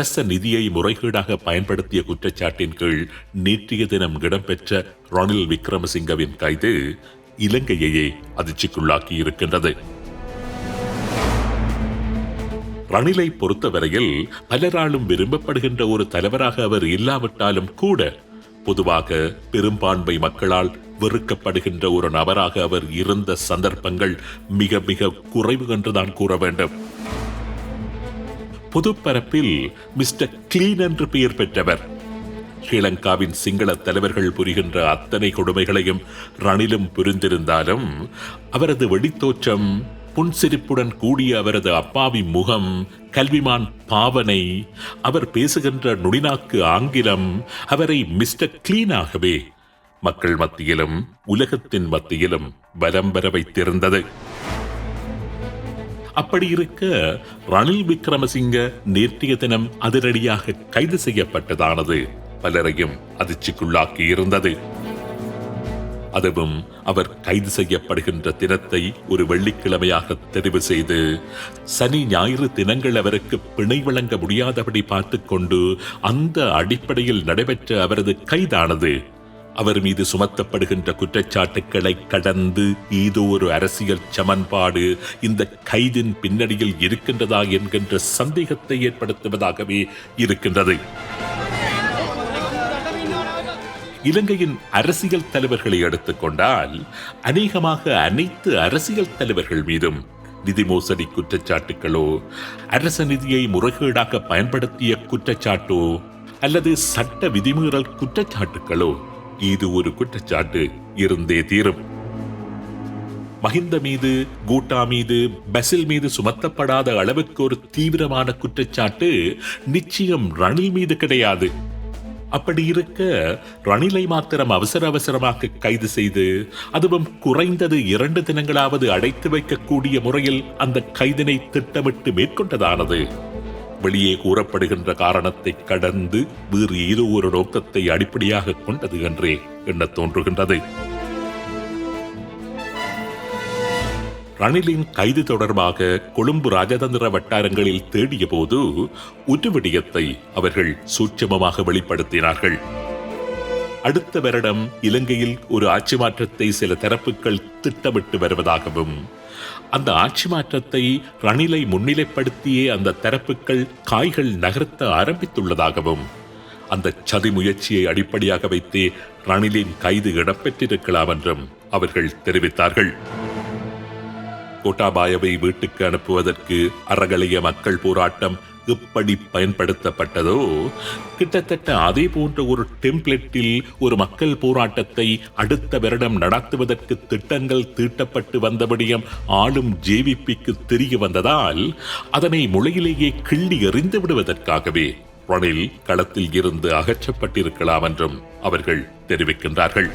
அரச நிதியை முறைகேடாக பயன்படுத்திய குற்றச்சாட்டின் கீழ் நேற்றைய தினம் இடம்பெற்ற ரணில் விக்ரமசிங்கவின் கைது இலங்கையையே அதிர்ச்சிக்குள்ளாக்கி இருக்கின்றது ரணிலை பொறுத்தவரையில் பலராலும் விரும்பப்படுகின்ற ஒரு தலைவராக அவர் இல்லாவிட்டாலும் கூட பொதுவாக பெரும்பான்மை மக்களால் வெறுக்கப்படுகின்ற ஒரு நபராக அவர் இருந்த சந்தர்ப்பங்கள் மிக மிக குறைவு என்றுதான் கூற வேண்டும். பொதுப்பரப்பில் மிஸ்டர் கிளீன் என்று பெயர் பெற்றவர். ஸ்ரீலங்காவின் சிங்கள தலைவர்கள் புரிகின்ற அத்தனை கொடுமைகளையும் ரணிலும் புரிந்திருந்தாலும் அவரது வெடித்தோற்றம் புன்சிரிப்புடன் கூடிய அவரது அப்பாவி முகம் கல்விமான் பாவனை அவர் பேசுகின்ற நுடிநாக்கு ஆங்கிலம் அவரை மிஸ்டர் கிளீனாகவே மக்கள் மத்தியிலும் உலகத்தின் மத்தியிலும் வலம் பெற வைத்திருந்தது. அப்படி இருக்க ரணில் விக்ரமசிங்க நேற்றைய தினம் அதிரடியாக கைது செய்யப்பட்டதானது. பலரையும் அதிர்ச்சிக்குள்ளாக்கி இருந்தது அதுவும் அவர் கைது செய்யப்படுகின்ற தினத்தை ஒரு வெள்ளிக்கிழமையாக தெரிவு செய்து சனி ஞாயிறு தினங்கள் அவருக்கு பிணை வழங்க முடியாதபடி பார்த்து கொண்டு அந்த அடிப்படையில் நடைபெற்ற அவரது கைதானது அவர் மீது சுமத்தப்படுகின்ற குற்றச்சாட்டுக்களை கடந்து ஏதோ ஒரு அரசியல் சமன்பாடு. இந்த கைதின் பின்னணியில் இருக்கின்றதா என்கின்ற சந்தேகத்தை ஏற்படுத்துவதாகவே இருக்கின்றது. இலங்கையின் அரசியல் தலைவர்களை எடுத்துக்கொண்டால் அநேகமாக அனைத்து அரசியல் தலைவர்கள் மீதும் நிதி மோசடி குற்றச்சாட்டுகளோ அரச நிதியை முறைகேடாக பயன்படுத்திய குற்றச்சாட்டோ அல்லது சட்ட விதிமீறல் குற்றச்சாட்டுகளோ இது ஒரு குற்றச்சாட்டு. இருந்தே தீரும். மஹிந்த மீது கூட்டா மீது பசில் மீது சுமத்தப்படாத அளவுக்கு ஒரு தீவிரமான குற்றச்சாட்டு நிச்சயம் ரணில் மீது கிடையாது. அப்படி இருக்க ரணிலை மாத்திரம் அவசர அவசரமாக கைது செய்து அதுவும் குறைந்தது இரண்டு தினங்களாவது அடைத்து வைக்கக்கூடிய முறையில் அந்த கைதினை திட்டமிட்டு மேற்கொண்டதானது. வெளியே கூறப்படுகின்ற காரணத்தை கடந்து வேறு ஏதோ ஒரு நோக்கத்தை அடிப்படையாக கொண்டது என்றே எண்ணத் தோன்றுகின்றது. ரணிலின் கைது தொடர்பாக கொழும்பு ராஜதந்திர வட்டாரங்களில் தேடிய போது ஒரு விடயத்தை அவர்கள் சூட்சமமாக வெளிப்படுத்தினார்கள். அடுத்த வருடம் இலங்கையில் ஒரு ஆட்சி மாற்றத்தை சில தரப்புகள் திட்டமிட்டு வருவதாகவும் அந்த ஆட்சி மாற்றத்தை ரணிலை முன்னிலைப்படுத்தியே அந்த தரப்புகள் காய்கள் நகர்த்த ஆரம்பித்துள்ளதாகவும் அந்த சதி முயற்சியை அடிப்படையாக வைத்தே ரணிலின் கைது இடம்பெற்றிருக்கலாம் என்றும் அவர்கள் தெரிவித்தார்கள். கோட்டாபாயவை வீட்டுக்கு அனுப்புவதற்கு அறகலைய மக்கள் போராட்டம் எப்படி பயன்படுத்தப்பட்டதோ கிட்டத்தட்ட அதே போன்ற ஒரு டெம்ப்ளெட்டில் ஒரு மக்கள் போராட்டத்தை அடுத்த வருடம் நடத்துவதற்கு திட்டங்கள் தீட்டப்பட்டு வந்தபடியும் ஆளும் ஜேவிபிக்கு தெரிய வந்ததால் அதனை முளையிலேயே கிள்ளி எறிந்து விடுவதற்காகவே ரணில் களத்தில் இருந்து அகற்றப்பட்டிருக்கலாம் என்றும் அவர்கள் தெரிவிக்கின்றார்கள்.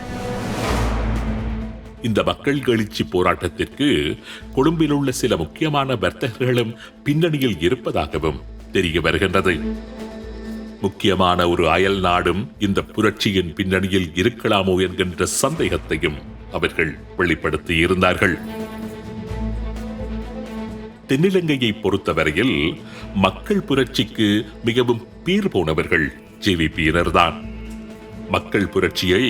இந்த மக்கள் எழுச்சி போராட்டத்திற்கு கொழும்பில் உள்ள சில முக்கியமான வர்த்தகர்களும் பின்னணியில் இருப்பதாகவும் தெரிய வருகின்றது. முக்கியமான ஒரு அயல் நாடும் இந்த புரட்சியின் பின்னணியில் இருக்கலாமோ என்கின்ற சந்தேகத்தையும் அவர்கள் வெளிப்படுத்தி இருந்தார்கள் தென்னிலங்கையை பொறுத்தவரையில் மக்கள் புரட்சிக்கு மிகவும் பீர் போனவர்கள் ஜேவிபியினர்தான் மக்கள் புரட்சியை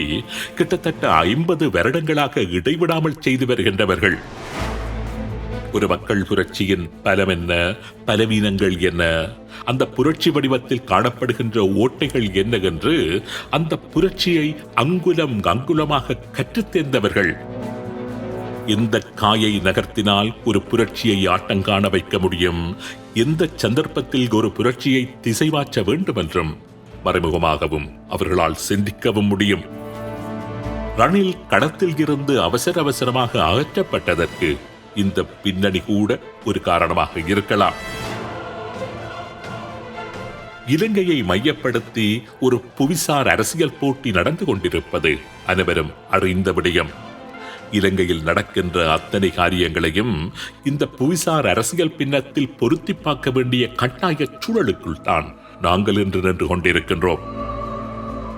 கிட்டத்தட்ட ஐம்பது வருடங்களாக இடைவிடாமல் செய்து வருகின்றவர்கள். ஒரு மக்கள் புரட்சியின் பலம் என்ன? பலவீனங்கள் என்ன? அந்த புரட்சி வடிவத்தில் காணப்படுகின்ற ஓட்டைகள் என்ன என்று அந்த புரட்சியை அங்குலம் அங்குலமாக கற்றுத்தேர்ந்தவர்கள் எந்த காயை நகர்த்தினால் ஒரு புரட்சியை ஆட்டங்காண வைக்க முடியும். எந்த சந்தர்ப்பத்தில் ஒரு புரட்சியை திசைமாற்ற வேண்டும் என்றும் மறைமுகமாகவும் அவர்களால் சிந்திக்கவும் முடியும். ரணில் களத்தில் இருந்து அவசர அவசரமாக அகற்றப்பட்டதற்கு இந்த பின்னணி கூட ஒரு காரணமாக இருக்கலாம். இலங்கையை மையப்படுத்தி ஒரு புவிசார் அரசியல் போட்டி நடந்து கொண்டிருப்பது அனைவரும் அறிந்த விடயம். இலங்கையில் நடக்கின்ற அத்தனை காரியங்களையும் இந்த புவிசார் அரசியல் பின்னத்தில் பொருத்தி பார்க்க வேண்டிய கட்டாய சூழலுக்குள் தான் நாங்கள் இன்று நின்று கொண்டிருக்கின்றோம்.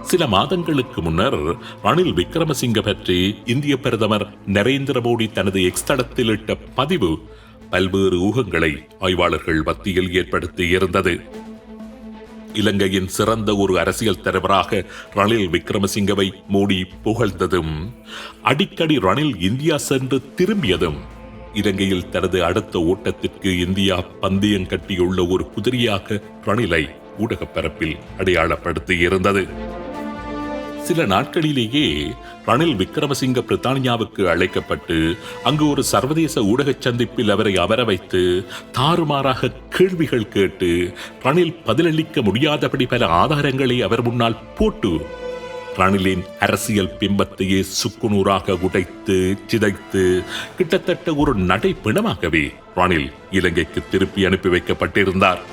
சில மாதங்களுக்கு முன்னர் ரணில் விக்ரமசிங்க பற்றி இந்திய பிரதமர் நரேந்திர மோடி தனது எக்ஸ் தளத்தில் இட்ட பதிவு பல்வேறு ஊகங்களை ஆய்வாளர்கள் மத்தியில் ஏற்படுத்தி இருந்தது. இலங்கையின் சிறந்த ஒரு அரசியல் தலைவராக ரணில் விக்ரமசிங்கவை மோடி புகழ்ந்ததும் அடிக்கடி ரணில் இந்தியா சென்று திரும்பியதும் இலங்கையில் தனது அடுத்த ஓட்டத்திற்கு இந்தியா பந்தயம் கட்டியுள்ள ஒரு குதிரையாக ரணிலை ஊடகப் பரப்பில் இருந்தது. சில நாட்களிலேயே ரணில் விக்ரமசிங்க பிரித்தானியாவுக்கு அழைக்கப்பட்டு அங்கு ஒரு சர்வதேச ஊடகச் சந்திப்பில் அவரை அமர வைத்து தாறுமாறாக கேள்விகள் கேட்டு ரணில் பதிலளிக்க முடியாதபடி பல ஆதாரங்களை அவர் முன்னால் போட்டு ரணிலின் அரசியல் பிம்பத்தையே சுக்குநூறாக உடைத்து சிதைத்து கிட்டத்தட்ட ஒரு நடைப்பிணமாகவே ரணில் இலங்கைக்கு திருப்பி அனுப்பி வைக்கப்பட்டிருந்தார்.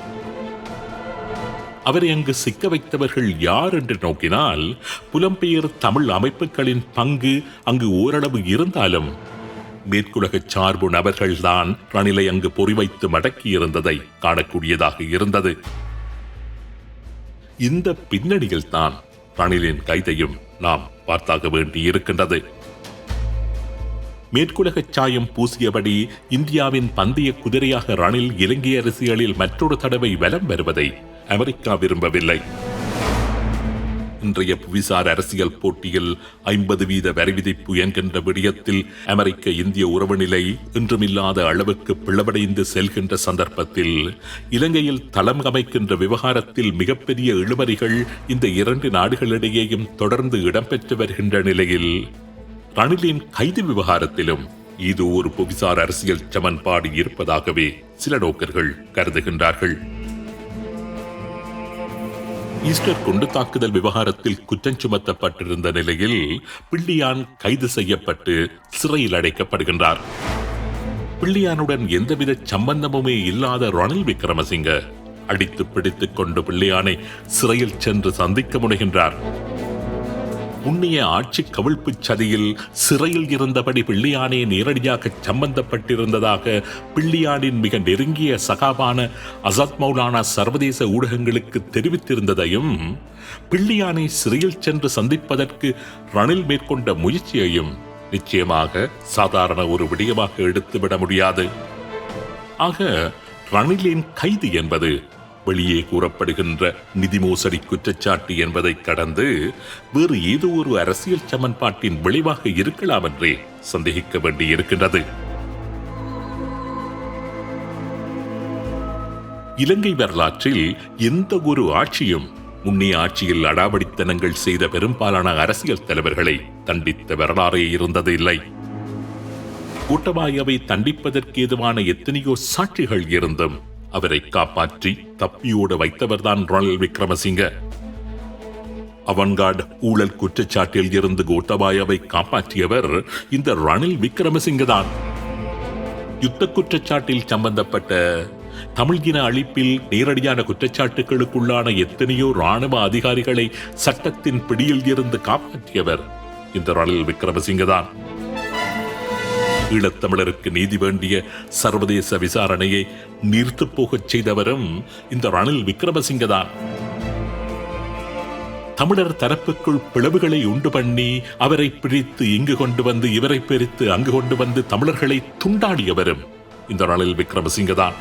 அவரை அங்கு சிக்க வைத்தவர்கள் யார் என்று நோக்கினால் புலம்பெயர் தமிழ் அமைப்புகளின் பங்கு அங்கு ஓரளவு இருந்தாலும் மேற்குலக சார்பு நபர்கள்தான் ரணிலை அங்கு பொறிவைத்து மடக்கியிருந்ததை காணக்கூடியதாக இருந்தது. இந்த பின்னணியில் தான் ரணிலின் கைதையும் நாம் பார்த்தாக வேண்டி இருக்கின்றது மேற்குலக சாயம் பூசியபடி இந்தியாவின் பந்தய குதிரையாக ரணில் இலங்கை அரசியலில் மற்றொரு தடவை வலம் வருவதை அமெரிக்கா விரும்பவில்லை. இன்றைய புவிசார் அரசியல் போட்டியில் ஐம்பது வீத வரிவிதிப்பு என்கின்ற விடயத்தில் அமெரிக்க இந்திய உறவு நிலை இன்றுமில்லாத அளவுக்கு பிளவடைந்து செல்கின்ற சந்தர்ப்பத்தில் இலங்கையில் தளம் அமைக்கின்ற விவகாரத்தில் மிகப்பெரிய இழுபறிகள் இந்த இரண்டு நாடுகளிடையேயும் தொடர்ந்து இடம்பெற்று வருகின்ற நிலையில் ரணிலின் கைது விவகாரத்திலும் இது ஒரு புவிசார் அரசியல் சமன்பாடு இருப்பதாகவே சில நோக்கர்கள் கருதுகின்றார்கள். ஈஸ்டர் குண்டு தாக்குதல் விவகாரத்தில் குற்றம் சுமத்தப்பட்டிருந்த நிலையில் பிள்ளையான் கைது செய்யப்பட்டு சிறையில் அடைக்கப்படுகின்றார். பிள்ளையானுடன் எந்தவித சம்பந்தமுமே இல்லாத ரணில் விக்ரமசிங்க அடித்து பிடித்துக் கொண்டு பிள்ளையானை சிறையில் சென்று சந்திக்க முனைகின்றார். புண்ணிய ஆட்சி கவிழ்ப்பு சதியில் சிறையில் இருந்தபடி பிள்ளையானே நேரடியாக சம்பந்தப்பட்டிருந்ததாக பிள்ளையானின் மிக நெருங்கிய சகாபான அசாத் மௌலானா சர்வதேச ஊடகங்களுக்கு தெரிவித்திருந்ததையும் பிள்ளையானை சிறையில் சென்று சந்திப்பதற்கு ரணில் மேற்கொண்ட முயற்சியையும் நிச்சயமாக சாதாரண ஒரு விடயமாக எடுத்துவிட முடியாது. ஆக ரணிலின் கைது என்பது வெளியே கூறப்படுகின்ற நிதி மோசடி குற்றச்சாட்டு என்பதை கடந்து வேறு ஏதோ ஒரு அரசியல் சமன்பாட்டின் விளைவாக இருக்கலாம் என்றே சந்தேகிக்க வேண்டியிருக்கின்றது. இலங்கை வரலாற்றில் எந்த ஒரு ஆட்சியும் முன்னே ஆட்சியில் அடாவடித்தனங்கள் செய்த பெரும்பாலான அரசியல் தலைவர்களை தண்டித்த வரலாறே இருந்தது இல்லை. கூட்டமாயவை தண்டிப்பதற்கு ஏதுவான எத்தனையோ சாட்சிகள் இருந்தும் அவரை காப்பாற்றி தப்பியோடு வைத்தவர்தான் ரணில் விக்ரமசிங்க. அவன்கார்டு ஊழல் குற்றச்சாட்டில் இருந்து கோட்டபாயாவை காப்பாற்றியவர் இந்த ரணில் விக்ரமசிங்க தான் யுத்த குற்றச்சாட்டில் சம்பந்தப்பட்ட தமிழ் இன அழிப்பில் நேரடியான குற்றச்சாட்டுகளுக்குள்ளான எத்தனையோ ராணுவ அதிகாரிகளை சட்டத்தின் பிடியில் இருந்து காப்பாற்றியவர் இந்த ரணில் விக்ரமசிங்க தான் ஈழத்தமிழருக்கு நீதி வேண்டிய சர்வதேச விசாரணையை நீர்த்து போகச் செய்தவரும் இந்த ரணில் விக்ரமசிங்க தான் தமிழர் தரப்புக்குள் பிளவுகளை உண்டு பண்ணி அவரை பிரித்து இங்கு கொண்டு வந்து இவரை பிரித்து அங்கு கொண்டு வந்து தமிழர்களை துண்டாடியவரும் இந்த ரணில் விக்ரமசிங்க தான்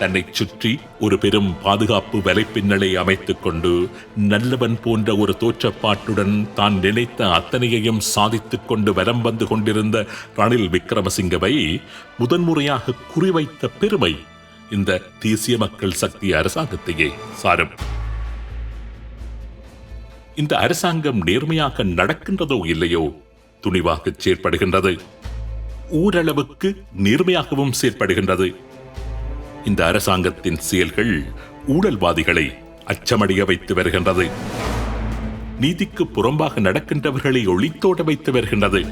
தன்னை சுற்றி ஒரு பெரும் பாதுகாப்பு வலைப்பின்னலை அமைத்துக் கொண்டு நல்லவன் போன்ற ஒரு தோற்றப்பாட்டுடன் தான் நினைத்த அத்தனையையும் சாதித்துக் கொண்டு வலம் வந்து கொண்டிருந்த ரணில் விக்ரமசிங்கவை முதன்முறையாக குறிவைத்த பெருமை இந்த தேசிய மக்கள் சக்தி அரசாங்கத்தையே சாரும். இந்த அரசாங்கம் நேர்மையாக நடக்கின்றதோ இல்லையோ துணிவாக செயற்படுகின்றது. ஓரளவுக்கு நேர்மையாகவும் செயற்படுகின்றது. இந்த அரசாங்கத்தின் செயல்கள் ஊழல்வாதிகளை அச்சமடைய வைத்து வருகின்றது. நீதிக்கு புறம்பாக நடக்கின்றவர்களை ஒளித்தோட வைத்து வருகின்றது.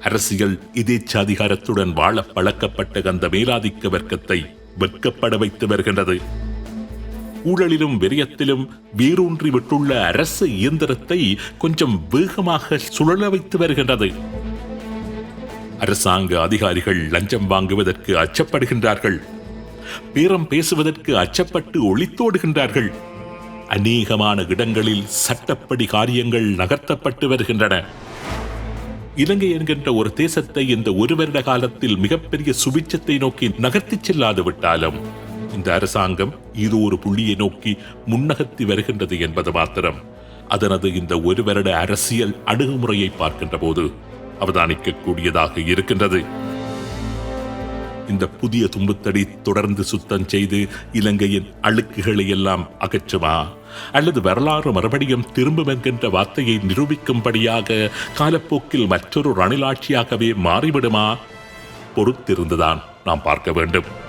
அரசியல் இதேச்சாதிகாரத்துடன் வாழ பழக்கப்பட்ட அந்த மேலாதிக்க வர்க்கத்தை வெட்கப்பட வைத்து வருகின்றது. ஊழலிலும் வெறியத்திலும் வேரூன்றி விட்டுள்ள அரசு இயந்திரத்தை கொஞ்சம் வேகமாக சுழல வைத்து வருகின்றது. அரசாங்க அதிகாரிகள் லஞ்சம் வாங்குவதற்கு அச்சப்படுகின்றார்கள். பேரம் பேசுவதற்கு அச்சப்பட்டு ஒளித்தோடுகின்றார்கள். அநேகமான இடங்களில் சட்டப்படி காரியங்கள் நகர்த்தப்பட்டு வருகின்றன. இலங்கை என்கின்ற ஒரு தேசத்தை இந்த ஒரு வருட காலத்தில் மிகப்பெரிய சுபிச்சத்தை நோக்கி நகர்த்திச் செல்லாது விட்டாலும் இந்த அரசாங்கம் இது ஒரு புள்ளியை நோக்கி முன்னகர்த்தி வருகின்றது என்பது மாத்திரம். அதனது இந்த ஒரு வருட அரசியல் அணுகுமுறையை பார்க்கின்ற போது அவதானிக்கக்கூடியதாக இருக்கின்றது. இந்த புதிய தும்புத்தடி தொடர்ந்து சுத்தம் செய்து இலங்கையின் அழுக்குகளை எல்லாம் அகற்றுமா அல்லது வரலாறு மறுபடியும் திரும்பும் என்கின்ற வார்த்தையை நிரூபிக்கும்படியாக காலப்போக்கில் மற்றொரு ரணிலாட்சியாகவே மாறிவிடுமா? பொறுத்திருந்துதான் நாம் பார்க்க வேண்டும்.